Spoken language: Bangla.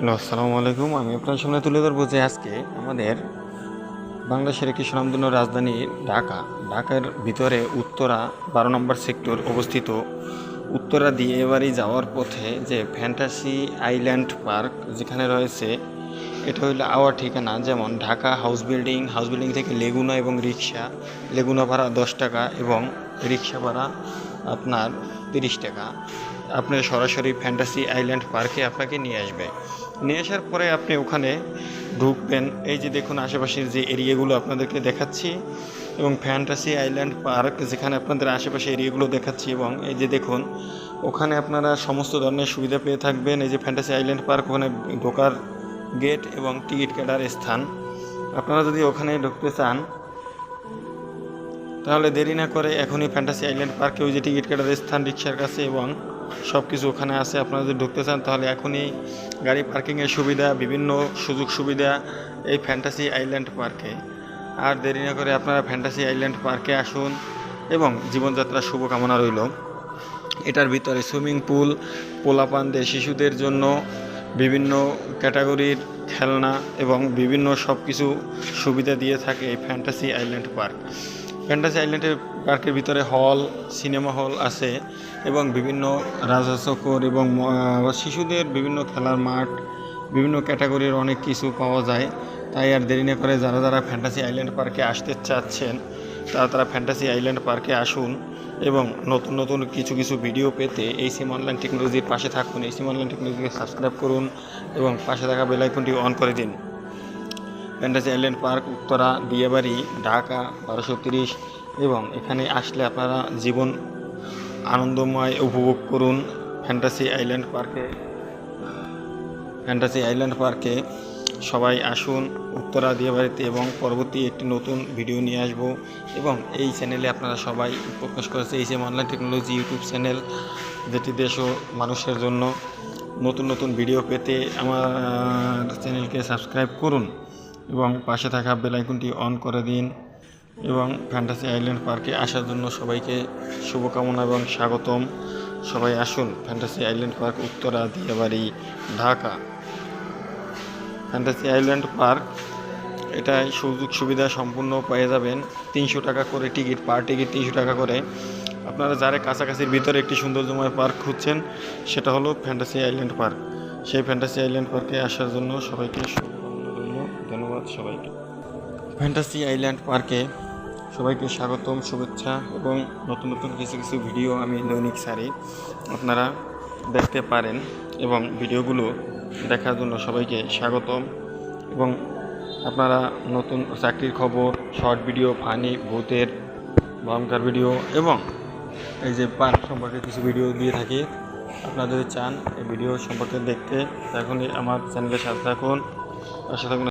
হ্যালো, আসসালামু আলাইকুম। আমি আপনার সামনে তুলে ধরবো যে আজকে আমাদের বাংলাদেশের একটি সুনামধন্য রাজধানী ঢাকা। ঢাকার ভিতরে উত্তরা বারো নম্বর সেক্টর অবস্থিত। উত্তরা দিয়ে এবারই যাওয়ার পথে যে ফ্যান্টাসি আইল্যান্ড পার্ক যেখানে রয়েছে, এটা হলো আওয়ার ঠিকানা, যেমন Dhaka house building house building থেকে লেগুনা এবং রিক্সা লেগুনা ভাড়া দশ টাকা এবং রিক্সা ভাড়া আপনার তিরিশ টাকা। আপনি সরাসরি ফ্যান্টাসি আইল্যান্ড পার্কে আপনাকে নিয়ে আসবে। নিয়ে আসার পরে আপনি ওখানে ঢুকবেন। এই যে দেখুন আশেপাশের যে এরিয়াগুলো আপনাদেরকে দেখাচ্ছি এবং ফ্যান্টাসি আইল্যান্ড পার্ক যেখানে আপনাদের আশেপাশে এরিয়াগুলো দেখাচ্ছি এবং এই যে দেখুন, ওখানে আপনারা সমস্ত ধরনের সুবিধা পেয়ে থাকবেন। এই যে ফ্যান্টাসি আইল্যান্ড পার্ক, ওখানে ঢোকার গেট এবং টিকিট কাটার স্থান। আপনারা যদি ওখানে ঢুকতে চান, তাহলে দেরি না করে এখনই ফ্যান্টাসি আইল্যান্ড পার্কে ওই যে টিকিট কাটার স্থান রিক্সার কাছে এবং সব কিছু ওখানে আছে। আপনারা যদি ঢুকতে চান, তাহলে এখনই গাড়ি পার্কিংয়ের সুবিধা, বিভিন্ন সুযোগ সুবিধা এই ফ্যান্টাসি আইল্যান্ড পার্কে। আর দেরি না করে আপনারা ফ্যান্টাসি আইল্যান্ড পার্কে আসুন এবং জীবনযাত্রার শুভকামনা রইল। এটার ভিতরে সুইমিং পুল, পোলাপানদের শিশুদের জন্য বিভিন্ন ক্যাটাগরির খেলনা এবং বিভিন্ন সব কিছু সুবিধা দিয়ে থাকে এই ফ্যান্টাসি আইল্যান্ড পার্ক। ফ্যান্টাসি আইল্যান্ডের পার্কের ভিতরে হল, সিনেমা হল আছে এবং বিভিন্ন রাজাচকর এবং শিশুদের বিভিন্ন খেলার মাঠ, বিভিন্ন ক্যাটাগরির অনেক কিছু পাওয়া যায়। তাই আর দেরি না করে যারা যারা ফ্যান্টাসি আইল্যান্ড পার্কে আসতে চাচ্ছেন, তারা তারা ফ্যান্টাসি আইল্যান্ড পার্কে আসুন এবং নতুন নতুন কিছু কিছু ভিডিও পেতে এই সিম অনলাইন টেকনোলজির পাশে থাকুন। এই সিম অনলাইন টেকনোলজিকে সাবস্ক্রাইব করুন এবং পাশে থাকা বেলাইকনটি অন করে দিন। Fantasy island park, Uttara Diabari Dhaka, বারোশো তিরিশ এবং এখানে আসলে আপনারা জীবন আনন্দময় উপভোগ করুন ফ্যান্টাসি আইল্যান্ড পার্কে। ফ্যান্টাসি আইল্যান্ড পার্কে সবাই আসুন, উত্তরা দিয়াবাড়িতে এবং পরবর্তী একটি নতুন ভিডিও নিয়ে আসব এবং এই চ্যানেলে আপনারা সবাই প্রকাশ করেছে এই যে অনলাইন টেকনোলজি ইউটিউব চ্যানেল যেটি দেশ ও মানুষের জন্য নতুন নতুন ভিডিও পেতে আমার চ্যানেলকে সাবস্ক্রাইব করুন। এবং পাশে থাকা বেল আইকনটি অন করে দিন এবং ফ্যান্টাসি আইল্যান্ড পার্কে আসার জন্য সবাইকে শুভকামনা এবং স্বাগতম। সবাই আসুন fantasy island park Uttara, Diabari, Dhaka. Fantasy island park এটাই সুযোগ সুবিধা সম্পূর্ণ পেয়ে যাবেন। তিনশো টাকা করে টিকিট, পার টিকিট তিনশো টাকা করে। আপনারা যারা কাছাকাছির ভিতরে একটি সৌন্দর্যময় পার্ক খুঁজছেন, সেটা হলো ফ্যান্টাসি আইল্যান্ড পার্ক। সেই ফ্যান্টাসি আইল্যান্ড পার্কে আসার জন্য সবাইকে ধন্যবাদ সবাইকে। ফ্যান্টাসি আইল্যান্ড পার্কে সবাইকে স্বাগতম, শুভেচ্ছা এবং নতুন নতুন কিছু কিছু ভিডিও আমি দৈনিক সারি আপনারা দেখতে পারেন এবং ভিডিওগুলো দেখার জন্য সবাইকে স্বাগতম এবং আপনারা নতুন চাকরির খবর শর্ট ভিডিও ফানি ভূতের ভয়ঙ্কর ভিডিও এবং এই যে পার্ক সম্পর্কে কিছু ভিডিও দিয়ে থাকি। আপনারা যদি চান এই ভিডিও সম্পর্কে দেখতে এখনই আমার চ্যানেলের সাথে থাকুন। থাকুন।